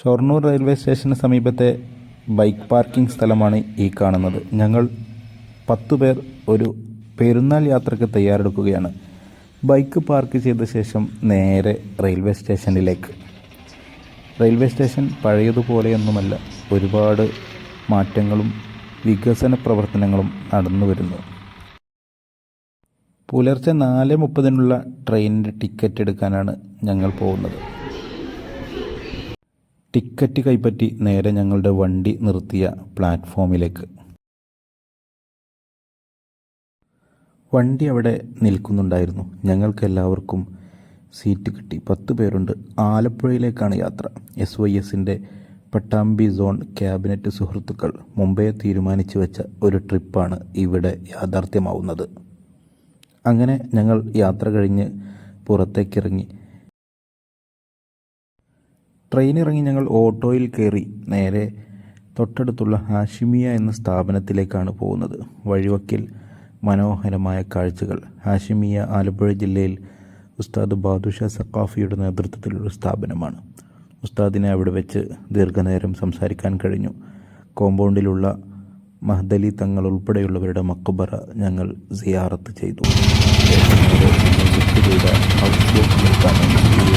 Shoranur railway സ്റ്റേഷന് സമീപത്തെ bike parking സ്ഥലമാണ് ഈ കാണുന്നത്. ഞങ്ങൾ പത്തു പേർ ഒരു പെരുന്നാൾ യാത്രയ്ക്ക് തയ്യാറെടുക്കുകയാണ്. ബൈക്ക് പാർക്ക് ചെയ്ത ശേഷം നേരെ റെയിൽവേ സ്റ്റേഷനിലേക്ക്. റെയിൽവേ സ്റ്റേഷൻ പഴയതുപോലെയൊന്നുമല്ല ഒരുപാട് മാറ്റങ്ങളും വികസന പ്രവർത്തനങ്ങളും നടന്നു വരുന്നു. പുലർച്ചെ നാല് മുപ്പതിനുള്ള ട്രെയിനിന്റെ ടിക്കറ്റ് എടുക്കാനാണ് ഞങ്ങൾ പോകുന്നത്. ടിക്കറ്റ് കൈപ്പറ്റി നേരെ ഞങ്ങളുടെ വണ്ടി നിർത്തിയ പ്ലാറ്റ്ഫോമിലേക്ക്. വണ്ടി അവിടെ നിൽക്കുന്നുണ്ടായിരുന്നു. ഞങ്ങൾക്ക് എല്ലാവർക്കും സീറ്റ് കിട്ടി. പത്ത് പേരുണ്ട്. ആലപ്പുഴയിലേക്കാണ് യാത്ര. എസ് വൈ എസിന്റെ പട്ടാമ്പി സോൺ ക്യാബിനറ്റ് സുഹൃത്തുക്കൾ മുംബൈ തീരുമാനിച്ചു വെച്ച ഒരു ട്രിപ്പാണ് ഇവിടെ യാഥാർത്ഥ്യമാവുന്നത്. അങ്ങനെ ഞങ്ങൾ യാത്ര കഴിഞ്ഞ് പുറത്തേക്കിറങ്ങി. ട്രെയിൻ ഇറങ്ങി ഞങ്ങൾ ഓട്ടോയിൽ കയറി നേരെ തൊട്ടടുത്തുള്ള ഹാഷിമിയ എന്ന സ്ഥാപനത്തിലേക്കാണ് പോകുന്നത്. വഴിവക്കിൽ മനോഹരമായ കാഴ്ചകൾ. ഹാഷിമിയ ആലപ്പുഴ ജില്ലയിൽ ഉസ്താദ് ബാദുഷ സക്കാഫിയുടെ നേതൃത്വത്തിലുള്ള സ്ഥാപനമാണ്. ഉസ്താദിനെ അവിടെ വെച്ച് ദീർഘനേരം സംസാരിക്കാൻ കഴിഞ്ഞു. കോമ്പൗണ്ടിലുള്ള മഹദലി തങ്ങൾ ഉൾപ്പെടെയുള്ളവരുടെ മക്കബറ ഞങ്ങൾ സിയാറത്ത് ചെയ്തു.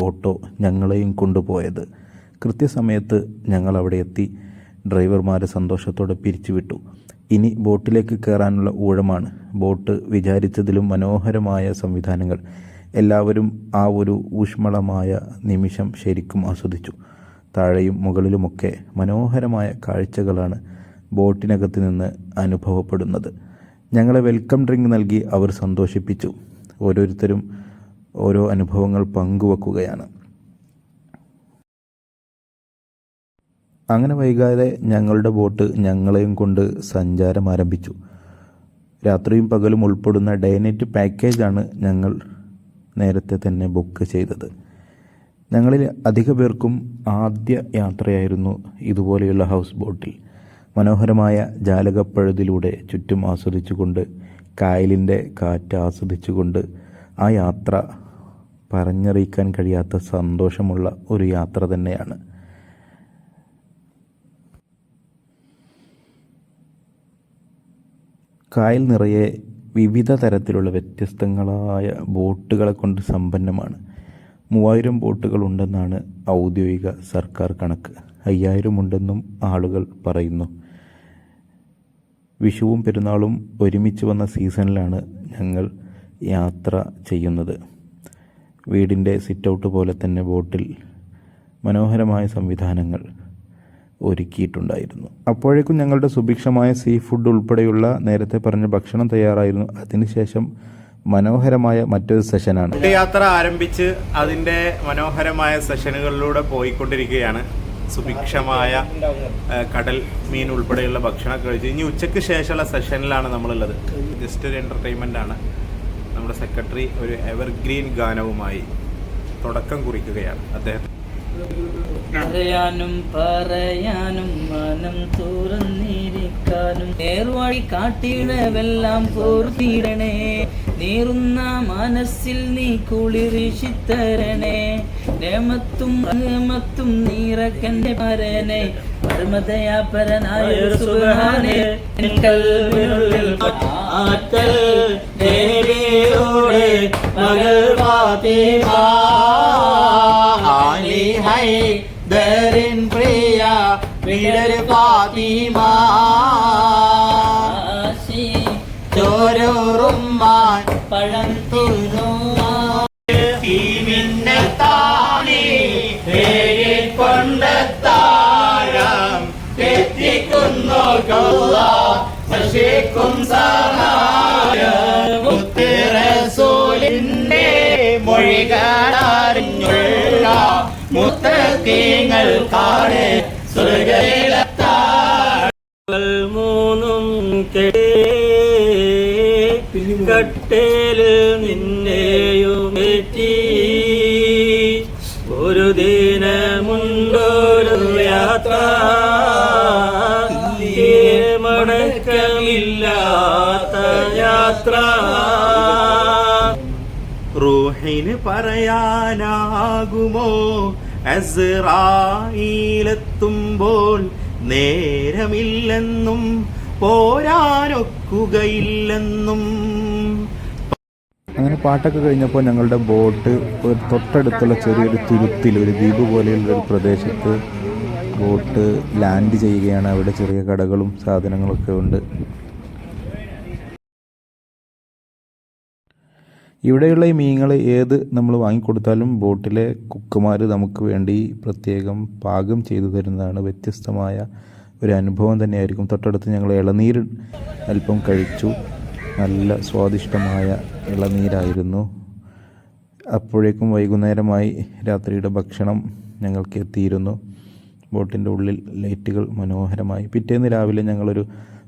ഓട്ടോ ഞങ്ങളെയും കൊണ്ടുപോയത്. കൃത്യസമയത്ത് ഞങ്ങൾ അവിടെ എത്തി. ഡ്രൈവർമാരെ സന്തോഷത്തോടെ പിരിച്ചുവിട്ടു. ഇനി ബോട്ടിലേക്ക് കയറാനുള്ള ഊഴമാണ്. ബോട്ട് വിചാരിച്ചതിലും മനോഹരമായ സംവിധാനങ്ങൾ. എല്ലാവരും ആ ഒരു ഊഷ്മളമായ നിമിഷം ശരിക്കും ആസ്വദിച്ചു. താഴെയും മുകളിലുമൊക്കെ മനോഹരമായ കാഴ്ചകളാണ് ബോട്ടിനകത്ത് നിന്ന് അനുഭവപ്പെടുന്നത്. ഞങ്ങളെ വെൽക്കം ഡ്രിങ്ക് നൽകി അവർ സന്തോഷിപ്പിച്ചു. ഓരോരുത്തരും ഓരോ അനുഭവങ്ങൾ പങ്കുവെക്കുകയാണ്. അങ്ങനെ വൈകാതെ ഞങ്ങളുടെ ബോട്ട് ഞങ്ങളെയും കൊണ്ട് സഞ്ചാരം ആരംഭിച്ചു. രാത്രിയും പകലും ഉൾപ്പെടുന്ന ഡൈനൈറ്റ് പാക്കേജാണ് ഞങ്ങൾ നേരത്തെ തന്നെ ബുക്ക് ചെയ്തത്. ഞങ്ങളിൽ അധിക പേർക്കും ആദ്യ യാത്രയായിരുന്നു ഇതുപോലെയുള്ള ഹൗസ് ബോട്ടിൽ മനോഹരമായ ജാലകപ്പഴുതിലൂടെ ചുറ്റും ആസ്വദിച്ചുകൊണ്ട് കായലിന്റെ കാറ്റ് ആസ്വദിച്ചുകൊണ്ട് ആ യാത്ര പറഞ്ഞറിയിക്കാൻ കഴിയാത്ത സന്തോഷമുള്ള ഒരു യാത്ര തന്നെയാണ്. കായൽ നിറയെ വിവിധ തരത്തിലുള്ള വ്യത്യസ്തങ്ങളായ ബോട്ടുകളെ കൊണ്ട് സമ്പന്നമാണ്. മൂവായിരം ബോട്ടുകൾ ഉണ്ടെന്നാണ് ഔദ്യോഗിക സർക്കാർ കണക്ക്. അയ്യായിരം ഉണ്ടെന്നും ആളുകൾ പറയുന്നു. വിഷുവും പെരുന്നാളും ഒരുമിച്ച് വന്ന സീസണിലാണ് ഞങ്ങൾ യാത്ര ചെയ്യുന്നത്. വീടിന്റെ സിറ്റൗട്ട് പോലെ തന്നെ ബോട്ടിൽ മനോഹരമായ സംവിധാനങ്ങൾ ഒരുക്കിയിട്ടുണ്ടായിരുന്നു. അപ്പോഴേക്കും ഞങ്ങളുടെ സുഭിക്ഷമായ സീ ഫുഡ് ഉൾപ്പെടെയുള്ള നേരത്തെ പറഞ്ഞ ഭക്ഷണം തയ്യാറായിരുന്നു. അതിനുശേഷം മനോഹരമായ മറ്റൊരു സെഷനാണ്. യാത്ര ആരംഭിച്ച് അതിന്റെ മനോഹരമായ സെഷനുകളിലൂടെ പോയിക്കൊണ്ടിരിക്കുകയാണ്. സുഭിക്ഷമായ കടൽ മീൻ ഉൾപ്പെടെയുള്ള ഭക്ഷണം കഴിച്ച്. ഇനി ഉച്ചയ്ക്ക് ശേഷമുള്ള സെഷനിലാണ് നമ്മളുള്ളത്. ജസ്റ്റ് ഒരു എന്റർടൈൻമെന്റ് ആണ്. നമ്മുടെ സെക്രട്ടറി ഒരു എവർഗ്രീൻ ഗാനവുമായി തുടക്കം കുറിക്കുകയാണ്. അദ്ദേഹം അറിയാനും പറയാനും മനം തുറന്നിരിക്കാനും നേർവഴി കാട്ടിടവെല്ലാം പൂർത്തിയിടണേ നീറുന്ന മനസ്സിൽ നീ കുളിരിശിത്തരണേ നേമത്തും നേമത്തും നീറക്കന്റെ പരനെ. ആലി ഹൈദരിൻ പ്രിയ വിടർ ഫാത്തിമ. ചോരോറുമ്മാൻ പഴം തിന്നുമാൻ തീമിന്നെ താണി കൊണ്ടെത്താഴം എത്തിക്കുന്നു കൊള്ള ശശിക്കും സഹായൂലിന്റെ മൊഴികളറിഞ്ഞുള്ള മുത്തീങ്ങൾ കാട് സ്വർഗയിലെത്താൾ. മൂന്നും കട്ടേൽ നിന്നെയുമേറ്റി ഒരു ദിനമുണ്ടൊരു യാത്ര. മടക്കമില്ലാത്ത യാത്ര. റൂഹിന് പറയാനാകുമോ? അസ്റായിലെത്തുമ്പോൾ നേരമില്ലെന്നും പോരാനൊക്കുകയില്ലെന്നും. അങ്ങനെ പാട്ടൊക്കെ കഴിഞ്ഞപ്പോൾ ഞങ്ങളുടെ ബോട്ട് ഒരു തൊട്ടടുത്തുള്ള ചെറിയൊരു തുരുത്തിൽ ഒരു ദ്വീപ് പോലെയുള്ള ഒരു പ്രദേശത്ത് ബോട്ട് ലാൻഡ് ചെയ്യുകയാണ്. അവിടെ ചെറിയ കടകളും സാധനങ്ങളൊക്കെ ഉണ്ട്. ഇവിടെയുള്ള ഈ മീനുകൾ ഏത് നമ്മൾ വാങ്ങിക്കൊടുത്താലും ബോട്ടിലെ കുക്കുമാർ നമുക്ക് വേണ്ടി പ്രത്യേകം പാകം ചെയ്തു തരുന്നതാണ്. വ്യത്യസ്തമായ ഒരു അനുഭവം തന്നെയായിരിക്കും. തൊട്ടടുത്ത് ഞങ്ങൾ ഇളനീര് അല്പം കഴിച്ചു. നല്ല സ്വാദിഷ്ടമായ ഇളനീരായിരുന്നു. അപ്പോഴേക്കും വൈകുന്നേരമായി രാത്രിയുടെ ഭക്ഷണം ഞങ്ങൾക്ക് എത്തിയിരുന്നു. ബോട്ടിന്റെ ഉള്ളിൽ ലൈറ്റുകൾ മനോഹരമായി. പിറ്റേന്ന് രാവിലെ ഞങ്ങളൊരു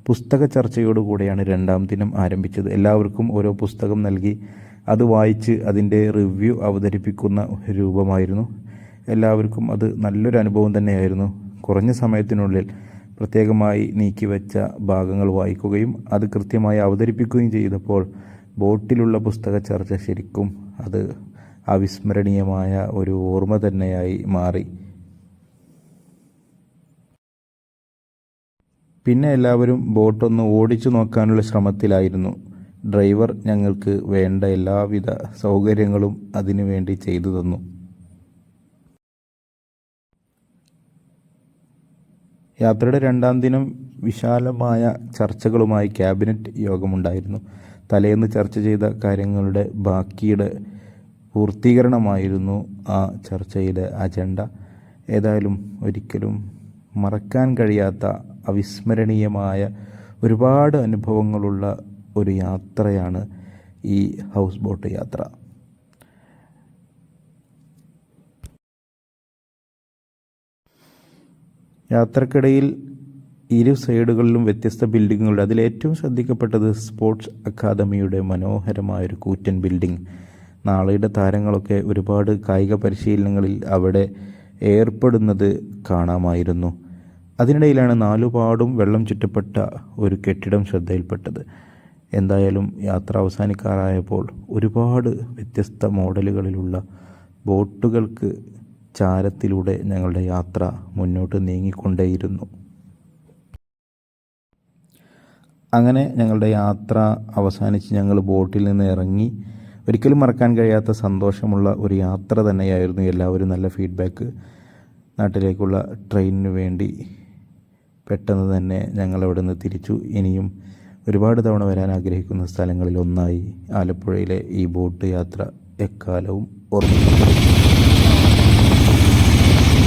പുസ്തക ചർച്ചയോടുകൂടിയാണ് രണ്ടാം ദിനം ആരംഭിച്ചത്. എല്ലാവർക്കും ഓരോ പുസ്തകം നൽകി അത് വായിച്ച് അതിന്റെ റിവ്യൂ അവതരിപ്പിക്കുന്ന രൂപമായിരുന്നു. എല്ലാവർക്കും അത് നല്ലൊരു അനുഭവം തന്നെയായിരുന്നു. കുറഞ്ഞ സമയത്തിനുള്ളിൽ പ്രത്യേകമായി നീക്കിവെച്ച ഭാഗങ്ങൾ വായിക്കുകയും അത് കൃത്യമായി അവതരിപ്പിക്കുകയും ചെയ്തപ്പോൾ ബോട്ടിലുള്ള പുസ്തക ചർച്ച ശരിക്കും അത് അവിസ്മരണീയമായ ഒരു ഓർമ്മ തന്നെയായി മാറി. പിന്നെ എല്ലാവരും ബോട്ടൊന്ന് ഓടിച്ചു നോക്കാനുള്ള ശ്രമത്തിലായിരുന്നു. ഡ്രൈവർ ഞങ്ങൾക്ക് വേണ്ട എല്ലാവിധ സൗകര്യങ്ങളും അതിനു വേണ്ടി ചെയ്തു തന്നു. യാത്രയുടെ രണ്ടാം ദിനം വിശാലമായ ചർച്ചകളുമായി ക്യാബിനറ്റ് യോഗമുണ്ടായിരുന്നു. തലേന്ന് ചർച്ച ചെയ്ത കാര്യങ്ങളുടെ ബാക്കിയുടെ പൂർത്തീകരണമായിരുന്നു ആ ചർച്ചയിലെ അജണ്ട. ഏതായാലും ഒരിക്കലും മറക്കാൻ കഴിയാത്ത അവിസ്മരണീയമായ ഒരുപാട് അനുഭവങ്ങളുള്ള ഒരു യാത്രയാണ് ഈ ഹൗസ് ബോട്ട് യാത്ര. യാത്രക്കിടയിൽ ഇരു സൈഡുകളിലും വ്യത്യസ്ത ബിൽഡിങ്ങുകളുണ്ട്. അതിലേറ്റവും ശ്രദ്ധിക്കപ്പെട്ടത് സ്പോർട്സ് അക്കാദമിയുടെ മനോഹരമായ ഒരു കൂറ്റൻ ബിൽഡിംഗ്. നാളെയുടെ താരങ്ങളൊക്കെ ഒരുപാട് കായിക പരിശീലനങ്ങളിൽ അവിടെ ഏർപ്പെടുന്നത് കാണാമായിരുന്നു. അതിനിടയിലാണ് നാലുപാടും വെള്ളം ചുറ്റപ്പെട്ട ഒരു കെട്ടിടം ശ്രദ്ധയിൽപ്പെട്ടത്. എന്തായാലും യാത്ര അവസാനിക്കാറായപ്പോൾ ഒരുപാട് വ്യത്യസ്ത മോഡലുകളിലുള്ള ബോട്ടുകൾക്ക് ചാരത്തിലൂടെ ഞങ്ങളുടെ യാത്ര മുന്നോട്ട് നീങ്ങിക്കൊണ്ടേയിരുന്നു. അങ്ങനെ ഞങ്ങളുടെ യാത്ര അവസാനിച്ച് ഞങ്ങൾ ബോട്ടിൽ നിന്ന് ഇറങ്ങി. ഒരിക്കലും മറക്കാൻ കഴിയാത്ത സന്തോഷമുള്ള ഒരു യാത്ര തന്നെയായിരുന്നു എല്ലാവരും നല്ല ഫീഡ്ബാക്ക് നാട്ടിലേക്കുള്ള ട്രെയിനിന് വേണ്ടി പെട്ടെന്ന് തന്നെ ഞങ്ങൾ അവിടെ നിന്ന് തിരിച്ചു. ഇനിയും ഒരുപാട് തവണ വരാൻ ആഗ്രഹിക്കുന്ന സ്ഥലങ്ങളിൽ ഒന്നായി ആലപ്പുഴയിലെ ഈ ബോട്ട് യാത്ര എക്കാലവും ഓർമ്മിക്കും